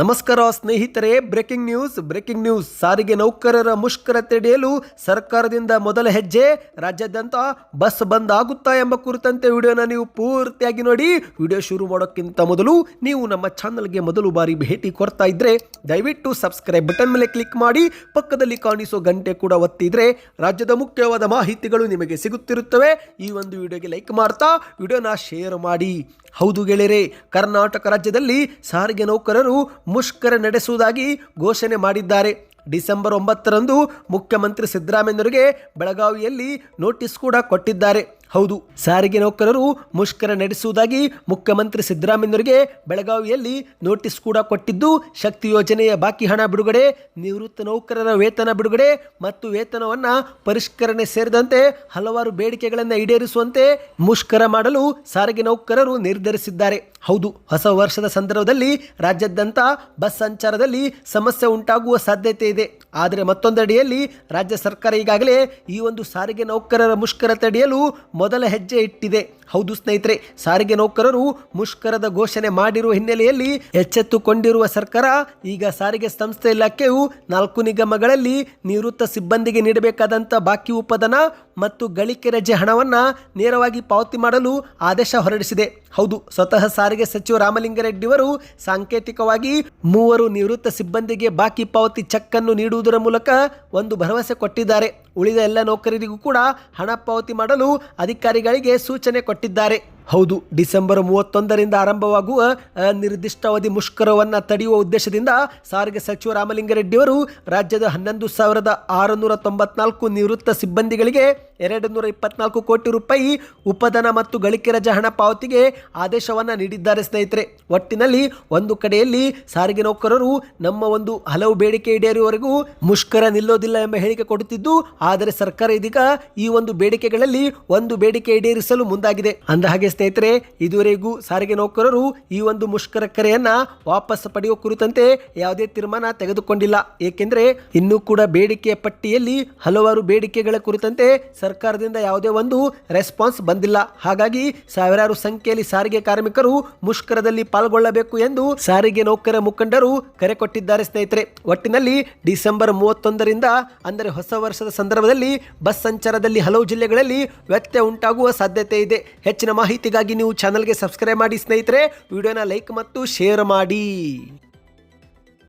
ನಮಸ್ಕಾರ ಸ್ನೇಹಿತರೆ breaking news breaking news ಸಾರಿಗೆ ನೌಕರರ ಮುಷ್ಕರ ತಡೆಯಲು ಸರ್ಕಾರದಿಂದ ಮೊದಲ ಹೆಜ್ಜೆ, ರಾಜ್ಯಾದ್ಯಂತ ಬಸ್ ಬಂದ್ ಆಗುತ್ತಾ ಎಂಬ ಕುರಿತಂತೆ ವಿಡಿಯೋನ ನೀವು ಪೂರ್ತಿಯಾಗಿ ನೋಡಿ. ವಿಡಿಯೋ ಶುರು ಮಾಡೋಕ್ಕಿಂತ ಮೊದಲು ನೀವು ನಮ್ಮ ಚಾನಲ್ಗೆ ಮೊದಲು ಬಾರಿ ಭೇಟಿ ಕೊಡ್ತಾ ಇದ್ರೆ, ದಯವಿಟ್ಟು ಸಬ್ಸ್ಕ್ರೈಬ್ ಬಟನ್ ಮೇಲೆ ಕ್ಲಿಕ್ ಮಾಡಿ, ಪಕ್ಕದಲ್ಲಿ ಕಾಣಿಸೋ ಗಂಟೆ ಕೂಡ ಒತ್ತಿದ್ರೆ ರಾಜ್ಯದ ಮುಖ್ಯವಾದ ಮಾಹಿತಿಗಳು ನಿಮಗೆ ಸಿಗುತ್ತಿರುತ್ತವೆ. ಈ ಒಂದು ವಿಡಿಯೋಗೆ ಲೈಕ್ ಮಾಡ್ತಾ ವಿಡಿಯೋನ ಶೇರ್ ಮಾಡಿ. ಹೌದು ಗೆಳೆಯರೆ, ಕರ್ನಾಟಕ ರಾಜ್ಯದಲ್ಲಿ ಸಾರಿಗೆ ನೌಕರರು ಮುಷ್ಕರ ನಡೆಸುವುದಾಗಿ ಘೋಷಣೆ ಮಾಡಿದ್ದಾರೆ. ಡಿಸೆಂಬರ್ ಒಂಬತ್ತರಂದು ಮುಖ್ಯಮಂತ್ರಿ ಸಿದ್ದರಾಮಯ್ಯನವರಿಗೆ ಬೆಳಗಾವಿಯಲ್ಲಿ ನೋಟಿಸ್ ಕೂಡ ಕೊಟ್ಟಿದ್ದಾರೆ. ಹೌದು, ಸಾರಿಗೆ ನೌಕರರು ಮುಷ್ಕರ ನಡೆಸುವುದಾಗಿ ಮುಖ್ಯಮಂತ್ರಿ ಸಿದ್ದರಾಮಯ್ಯನವರಿಗೆ ಬೆಳಗಾವಿಯಲ್ಲಿ ನೋಟಿಸ್ ಕೂಡ ಕೊಟ್ಟಿದ್ದು, ಶಕ್ತಿ ಯೋಜನೆಯ ಬಾಕಿ ಹಣ ಬಿಡುಗಡೆ, ನಿವೃತ್ತ ನೌಕರರ ವೇತನ ಬಿಡುಗಡೆ ಮತ್ತು ವೇತನವನ್ನು ಪರಿಷ್ಕರಣೆ ಸೇರಿದಂತೆ ಹಲವಾರು ಬೇಡಿಕೆಗಳನ್ನು ಈಡೇರಿಸುವಂತೆ ಮುಷ್ಕರ ಮಾಡಲು ಸಾರಿಗೆ ನೌಕರರು ನಿರ್ಧರಿಸಿದ್ದಾರೆ. ಹೌದು, ಹೊಸ ವರ್ಷದ ಸಂದರ್ಭದಲ್ಲಿ ರಾಜ್ಯಾದ್ಯಂತ ಬಸ್ ಸಂಚಾರದಲ್ಲಿ ಸಮಸ್ಯೆ ಉಂಟಾಗುವ ಸಾಧ್ಯತೆ ಇದೆ. ಆದರೆ ಮತ್ತೊಂದಡಿಯಲ್ಲಿ ರಾಜ್ಯ ಸರ್ಕಾರ ಈಗಾಗಲೇ ಈ ಒಂದು ಸಾರಿಗೆ ನೌಕರರ ಮುಷ್ಕರ ತಡೆಯಲು ಮೊದಲ ಹೆಜ್ಜೆ ಇಟ್ಟಿದೆ. ಹೌದು ಸ್ನೇಹಿತರೆ, ಸಾರಿಗೆ ನೌಕರರು ಮುಷ್ಕರದ ಘೋಷಣೆ ಮಾಡಿರುವ ಹಿನ್ನೆಲೆಯಲ್ಲಿ ಎಚ್ಚೆತ್ತುಕೊಂಡಿರುವ ಸರ್ಕಾರ ಈಗ ಸಾರಿಗೆ ಸಂಸ್ಥೆ ಇಲಾಖೆಯು ನಾಲ್ಕು ನಿಗಮಗಳಲ್ಲಿ ನಿವೃತ್ತ ಸಿಬ್ಬಂದಿಗೆ ನೀಡಬೇಕಾದಂಥ ಬಾಕಿ ಉಪದನ ಮತ್ತು ಗಳಿಕೆ ರಜೆ ಹಣವನ್ನು ನೇರವಾಗಿ ಪಾವತಿ ಮಾಡಲು ಆದೇಶ ಹೊರಡಿಸಿದೆ. ಹೌದು, ಸ್ವತಃ ಸಾರಿಗೆ ಸಚಿವ ರಾಮಲಿಂಗಾರೆಡ್ಡಿಯವರು ಸಾಂಕೇತಿಕವಾಗಿ ಮೂವರು ನಿವೃತ್ತ ಸಿಬ್ಬಂದಿಗೆ ಬಾಕಿ ಪಾವತಿ ಚೆಕ್ ಅನ್ನು ನೀಡುವುದರ ಮೂಲಕ ಒಂದು ಭರವಸೆ ಕೊಟ್ಟಿದ್ದಾರೆ. ಉಳಿದ ಎಲ್ಲ ನೌಕರರಿಗೂ ಕೂಡ ಹಣ ಪಾವತಿ ಮಾಡಲು ಅಧಿಕಾರಿಗಳಿಗೆ ಸೂಚನೆ ಕೊಟ್ಟಿದ್ದಾರೆ. ಹೌದು, ಡಿಸೆಂಬರ್ ಮೂವತ್ತೊಂದರಿಂದ ಆರಂಭವಾಗುವ ಅನಿರ್ದಿಷ್ಟಾವಧಿ ಮುಷ್ಕರವನ್ನು ತಡೆಯುವ ಉದ್ದೇಶದಿಂದ ಸಾರಿಗೆ ಸಚಿವ ರಾಮಲಿಂಗರೆಡ್ಡಿಯವರು ರಾಜ್ಯದ ಹನ್ನೊಂದು ಸಾವಿರದ ಆರುನೂರ ತೊಂಬತ್ನಾಲ್ಕು ನಿವೃತ್ತ ಸಿಬ್ಬಂದಿಗಳಿಗೆ ಎರಡು ನೂರ ಇಪ್ಪತ್ನಾಲ್ಕು ಕೋಟಿ ರೂಪಾಯಿ ಉಪಧನ ಮತ್ತು ಗಳಿಕೆ ರಜೆ ಹಣ ಪಾವತಿಗೆ ಆದೇಶವನ್ನು ನೀಡಿದ್ದಾರೆ ಸ್ನೇಹಿತರೆ. ಒಟ್ಟಿನಲ್ಲಿ ಒಂದು ಕಡೆಯಲ್ಲಿ ಸಾರಿಗೆ ನೌಕರರು ನಮ್ಮ ಒಂದು ಹಲವು ಬೇಡಿಕೆ ಈಡೇರುವವರೆಗೂ ಮುಷ್ಕರ ನಿಲ್ಲೋದಿಲ್ಲ ಎಂಬ ಹೇಳಿಕೆ ಕೊಡುತ್ತಿದ್ದು, ಆದರೆ ಸರ್ಕಾರ ಇದೀಗ ಈ ಒಂದು ಬೇಡಿಕೆಗಳಲ್ಲಿ ಒಂದು ಬೇಡಿಕೆ ಈಡೇರಿಸಲು ಮುಂದಾಗಿದೆ. ಅಂದ ಹಾಗೆ ಸ್ನೇಹಿತರೆ, ಇದುವರೆಗೂ ಸಾರಿಗೆ ನೌಕರರು ಈ ಒಂದು ಮುಷ್ಕರ ಕರೆಯನ್ನ ವಾಪಸ್ ಪಡೆಯುವ ಕುರಿತಂತೆ ಯಾವುದೇ ತೀರ್ಮಾನ ತೆಗೆದುಕೊಂಡಿಲ್ಲ. ಏಕೆಂದರೆ, ಇನ್ನೂ ಕೂಡ ಬೇಡಿಕೆಯ ಪಟ್ಟಿಯಲ್ಲಿ ಹಲವಾರು ಬೇಡಿಕೆಗಳ ಕುರಿತಂತೆ ಸರ್ಕಾರದಿಂದ ಯಾವುದೇ ಒಂದು ರೆಸ್ಪಾನ್ಸ್ ಬಂದಿಲ್ಲ. ಹಾಗಾಗಿ ಸಾವಿರಾರು ಸಂಖ್ಯೆಯಲ್ಲಿ ಸಾರಿಗೆ ಕಾರ್ಮಿಕರು ಮುಷ್ಕರದಲ್ಲಿ ಪಾಲ್ಗೊಳ್ಳಬೇಕು ಎಂದು ಸಾರಿಗೆ ನೌಕರ ಮುಖಂಡರು ಕರೆ ಕೊಟ್ಟಿದ್ದಾರೆ ಸ್ನೇಹಿತರೆ. ಒಟ್ಟಿನಲ್ಲಿ ಡಿಸೆಂಬರ್ ಮೂವತ್ತೊಂದರಿಂದ, ಅಂದರೆ ಹೊಸ ವರ್ಷದ ಸಂದರ್ಭದಲ್ಲಿ ಬಸ್ ಸಂಚಾರದಲ್ಲಿ ಹಲವು ಜಿಲ್ಲೆಗಳಲ್ಲಿ ವ್ಯತ್ಯಯ ಉಂಟಾಗುವ ಸಾಧ್ಯತೆ ಇದೆ. ಹೆಚ್ಚಿನ ಮಾಹಿತಿಗಾಗಿ ನೀವು ಚಾನಲ್ಗೆ ಸಬ್ಸ್ಕ್ರೈಬ್ ಮಾಡಿ ಸ್ನೇಹಿತರೆ. ವಿಡಿಯೋನ ಲೈಕ್ ಮತ್ತು ಶೇರ್ ಮಾಡಿ.